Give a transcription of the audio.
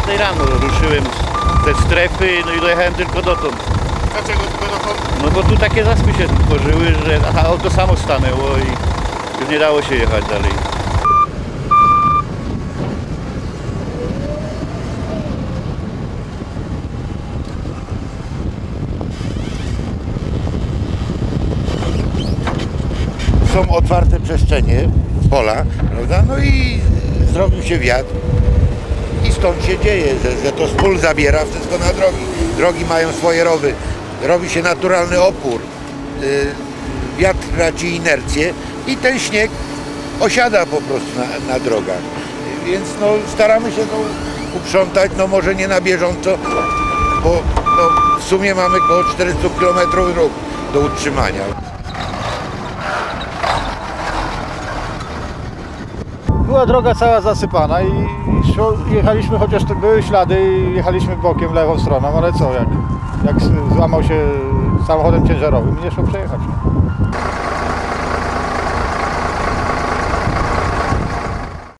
4 rano ruszyłem z- ze strefy, no i dojechałem tylko dotąd. Dlaczego tylko dotąd? No bo tu takie zaspy się tworzyły, że aha, auto samo stanęło i już nie dało się jechać dalej. Są otwarte przestrzenie, pola, prawda? No i zrobił się wiatr i stąd się dzieje, że, że to spól zabiera wszystko na drogi. Drogi mają swoje rowy, robi się naturalny opór, y, wiatr traci inercję i ten śnieg osiada po prostu na, na drogach. Więc no, staramy się to uprzątać, no może nie na bieżąco, bo no, w sumie mamy około 400 km ruch do utrzymania. Była droga cała zasypana i jechaliśmy, chociaż były ślady, i jechaliśmy bokiem, lewą stroną, ale co, jak, jak złamał się samochodem ciężarowym, nie szło przejechać.